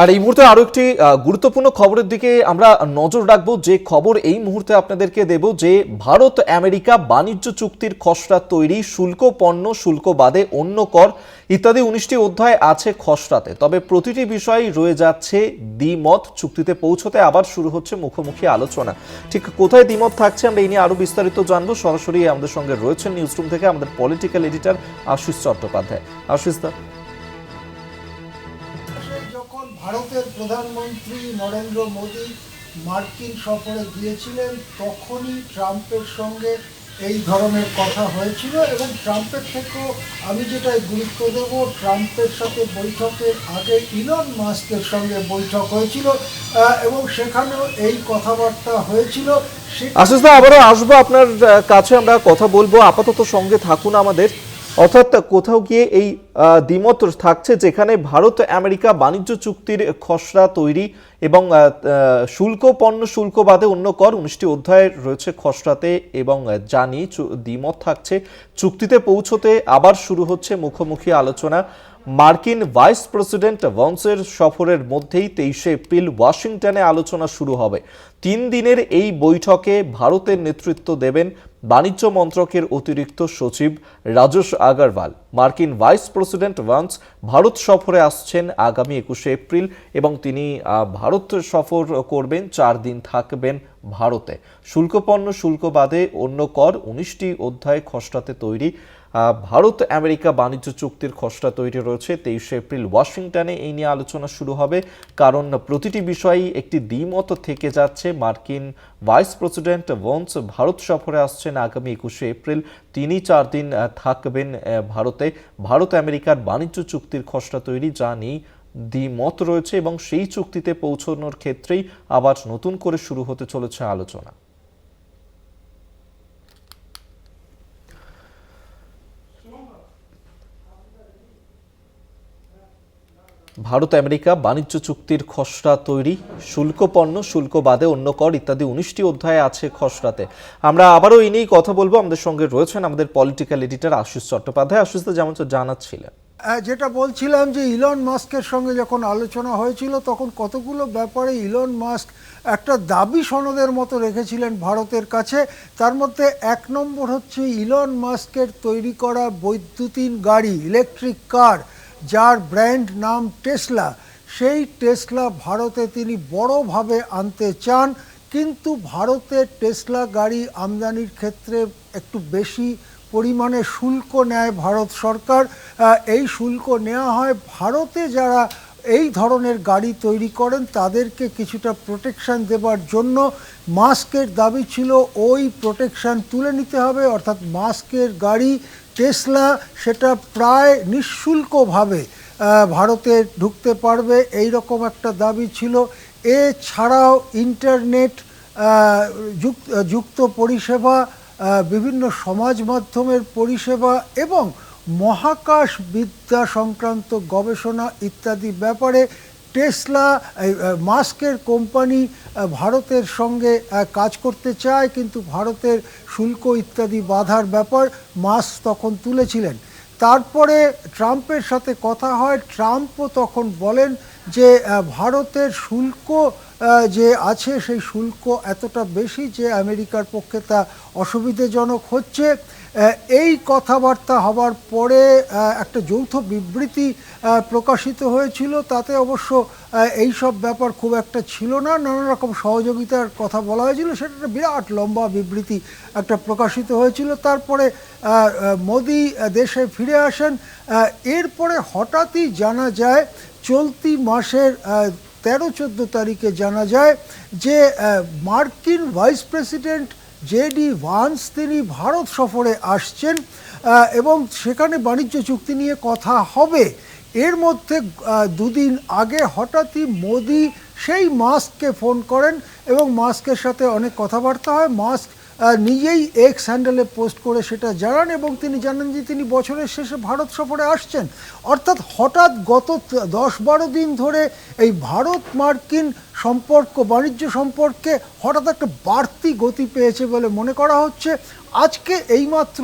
আর এই মুহূর্তে আরও একটি গুরুত্বপূর্ণ খবরের দিকে আমরা নজর রাখব। যে খবর এই মুহূর্তে আপনাদেরকে দেব যে ভারত, আমেরিকা বাণিজ্য চুক্তির খসড়া তৈরি, শুল্ক পণ্য, শুল্ক বাদে অন্য কর ইত্যাদি উনিশটি অধ্যায় আছে খসড়াতে। তবে প্রতিটি বিষয় রয়ে যাচ্ছে দ্বিমত। চুক্তিতে পৌঁছতে আবার শুরু হচ্ছে মুখোমুখি আলোচনা। ঠিক কোথায় দ্বিমত থাকছে আমরা এই নিয়ে আরও বিস্তারিত জানব। সরাসরি আমাদের সঙ্গে রয়েছেন নিউজরুম থেকে আমাদের পলিটিক্যাল এডিটর আশিস চট্টোপাধ্যায়। আশিস দা ভারতের প্রধানমন্ত্রী নরেন্দ্র মোদী মার্কিন সফরে গিয়েছিলেন, তখনই ট্রাম্পের সঙ্গে এই ধরনের কথা হয়েছিল এবং ট্রাম্পের থেকেও আমি যেটাই গুরুত্ব দেব, ট্রাম্পের সাথে বৈঠকের আগে ইলন মাস্কের সঙ্গে বৈঠক হয়েছিল এবং সেখানেও এই কথাবার্তা হয়েছিল। আশিস আবারও আসব আপনার কাছে, আমরা কথা বলব। আপাতত সঙ্গে থাকুন আমাদের। অর্থাৎ কোথাও গিয়ে এই দ্বিমত থাকছে যেখানে ভারত আমেরিকা বাণিজ্য চুক্তির খসড়া তৈরি এবং শুল্ক, পণ্য শুল্ক বাদে অন্য কর উনিশটি অধ্যায় রয়েছে খসড়াতে এবং জানি দ্বিমত থাকছে। চুক্তিতে পৌঁছতে আবার শুরু হচ্ছে মুখোমুখি আলোচনা। মার্কিন ভাইস প্রেসিডেন্ট ভন্সের সফরের মধ্যেই তেইশে এপ্রিল ওয়াশিংটনে আলোচনা শুরু হবে। তিন দিনের এই বৈঠকে ভারতের নেতৃত্ব দেবেন বাণিজ্য মন্ত্রকের অতিরিক্ত সচিব রাজেশ আগারওয়াল। মার্কিন ভাইস প্রেসিডেন্ট ভান্স ভারত সফরে আসছেন আগামী একুশে এপ্রিল এবং তিনি ভারত সফর করবেন, চার দিন থাকবেন ভারতে। শুল্কপণ্য শুল্ক বাদে অন্য কর উনিশটি অধ্যায় খসড়াতে তৈরি। ভারত, আমেরিকা বাণিজ্য চুক্তির খসড়া তৈরি রয়েছে তেইশে এপ্রিল। ওয়াশিংটনে এই নিয়ে আলোচনা শুরু হবে। কারণ প্রতিটি বিষয়ই একটি দ্বিমত থেকে যাচ্ছে। মার্কিন ভাইস প্রেসিডেন্ট ভন্স ভারত সফরে আসছেন আগামী একুশে এপ্রিল। তিনি চার দিন থাকবেন ভারতে। ভারত, আমেরিকার বাণিজ্য চুক্তির খসড়া তৈরি, যা নিয়ে দ্বিমত রয়েছে এবং সেই চুক্তিতে পৌঁছানোর ক্ষেত্রেই আবার নতুন করে শুরু হতে চলেছে আলোচনা। ভারত, আমেরিকা, বাণিজ্য চুক্তির খসড়া তৈরি, শুল্ক পণ্য, শুল্ক বাদে অন্য কর ইত্যাদি উনিশটি অধ্যায় আছে খসড়াতে। আমরা আবারও এই নিয়েই কথা বলব। আমাদের সঙ্গে রয়েছেন আমাদের পলিটিক্যাল এডিটর আশিস চট্টোপাধ্যায়। আশিস যেমন জানাচ্ছিলেন। যেটা বলছিলাম যে ইলন মাস্কের সঙ্গে যখন আলোচনা হয়েছিল, তখন কতগুলো ব্যাপারে ইলন মাস্ক একটা দাবি সনদের মতো রেখেছিলেন ভারতের কাছে। তার মধ্যে এক নম্বর হচ্ছে ইলন মাস্কের তৈরি করা বৈদ্যুতিন গাড়ি ইলেকট্রিক কার যার ব্র্যান্ড নাম টেসলা, সেই টেসলা ভারতে তিনি বড়ভাবে আনতে চান, কিন্তু ভারতে টেসলা গাড়ি আমদানির ক্ষেত্রে একটু বেশি পরিমাণে শুল্ক নেয় ভারত সরকার। এই শুল্ক নেওয়া হয় ভারতে যারা এই ধরনের গাড়ি তৈরি করেন, তাদেরকে কিছুটা প্রোটেকশান দেবার জন্য মাস্কের দাবি ছিল, ওই প্রোটেকশান তুলে নিতে হবে, অর্থাৎ মাস্কের গাড়ি টেসলা সেটা প্রায় নিঃশুল্কভাবে ভারতে ঢুকতে পারবে এই রকম একটা দাবি ছিল। এছাড়াও ইন্টারনেট যুক্ত যুক্ত পরিষেবা বিভিন্ন সমাজ মাধ্যমের পরিষেবা এবং মহাকাশ বিদ্যা সংক্রান্ত গবেষণা ইত্যাদি ব্যাপারে টেসলা মাস্কের কোম্পানি ভারতের সঙ্গে কাজ করতে চায়, কিন্তু ভারতের শুল্ক ইত্যাদি বাধার ব্যাপার মাস্ক তখন তুলেছিলেন। তারপরে ট্রাম্পের সাথে কথা হয়, ট্রাম্পও তখন বলেন যে ভারতের শুল্ক যে আছে সেই শুল্ক এতটা বেশি যে আমেরিকার পক্ষে তা অসুবিধাজনক হচ্ছে। এই কথাবার্তা হবার পরে একটা যৌথ বিবৃতি প্রকাশিত হয়েছিল। তাতে অবশ্য এই সব ব্যাপার খুব একটা ছিল না। নানা রকম সহযোগিতার কথা বলা হয়েছিল। সেটা একটা বিরাট লম্বা বিবৃতি একটা প্রকাশিত হয়েছিল। তারপরে মোদি দেশে ফিরে আসেন। এরপরে হঠাৎই জানা যায়, চলতি মাসের তেরো চোদ্দ তারিখে জানা যায় যে মার্কিন ভাইস প্রেসিডেন্ট জেডি ভান্স তিনি ভারত সফরে আসছেন এবং সেখানে বাণিজ্য চুক্তি নিয়ে কথা হবে। এর মধ্যে দুদিন আগে হঠাৎই মোদি সেই মাস্ককে ফোন করেন এবং মাস্কের সাথে অনেক কথাবার্তা হয়। মাস্ক নিজেই এক্স হ্যান্ডেলে পোস্ট করে সেটা জানান এবং তিনি জানান যে তিনি বছরের শেষে ভারত সফরে আসছেন। অর্থাৎ হঠাৎ গত দশ বারো দিন ধরে এই ভারত মার্কিন সম্পর্ক, বাণিজ্য সম্পর্কে হঠাৎ একটা বাড়তি গতি পেয়েছে বলে মনে করা হচ্ছে। আজকে এইমাত্র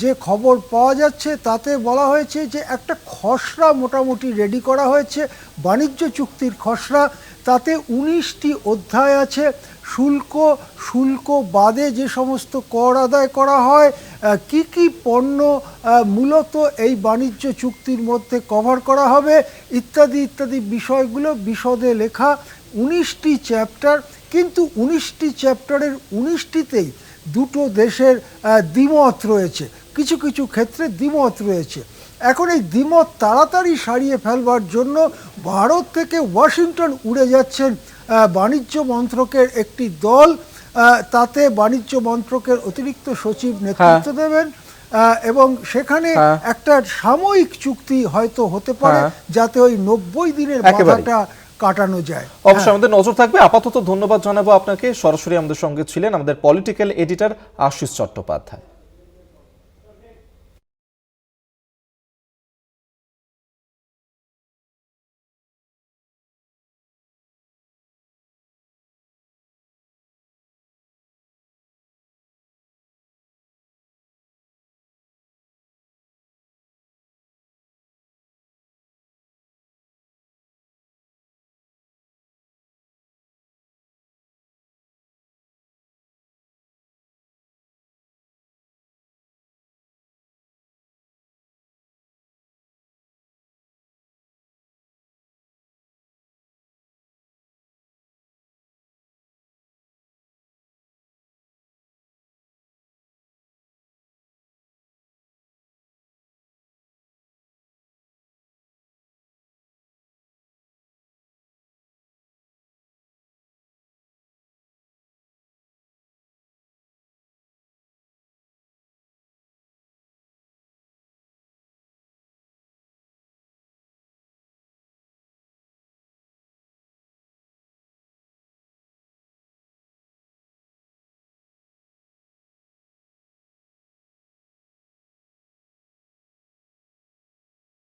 যে খবর পাওয়া যাচ্ছে, তাতে বলা হয়েছে যে একটা খসড়া মোটামুটি রেডি করা হয়েছে, বাণিজ্য চুক্তির খসড়া। তাতে উনিশটি অধ্যায় আছে। শুল্ক শুল্ক বাদে যে সমস্ত কর আদায় করা হয় কি কি পণ্য মূলত এই বাণিজ্য চুক্তির মধ্যে কভার করা হবে, ইত্যাদি ইত্যাদি বিষয়গুলো বিশদে লেখা উনিশটি চ্যাপ্টার কিন্তু উনিশটি চ্যাপ্টারের উনিশটিতেই দুটো দেশের দ্বিমত রয়েছে। কিছু কিছু ক্ষেত্রে দ্বিমত রয়েছে। এখন এই দ্বিমত তাড়াতাড়ি সারিয়ে ফেলবার জন্য ভারত থেকে ওয়াশিংটন উড়ে যাচ্ছেন বাণিজ্য মন্ত্রকের একটি দল তাতে বাণিজ্য মন্ত্রকের অতিরিক্ত সচিব নেতৃত্ব দেবেন এবং সেখানে হ্যাঁ। একটা সাময়িক চুক্তি হয়তো হতে পারে হ্যাঁ। যাতে ওই নব্বই দিনের বাধাটা কাটানো যায়। অবশ্যই আমাদের নজর থাকবে। আপাতত ধন্যবাদ জানাব আপনাকে। সরাসরি আমাদের সঙ্গে ছিলেন আমাদের পলিটিক্যাল এডিটর আশিস চট্টোপাধ্যায়।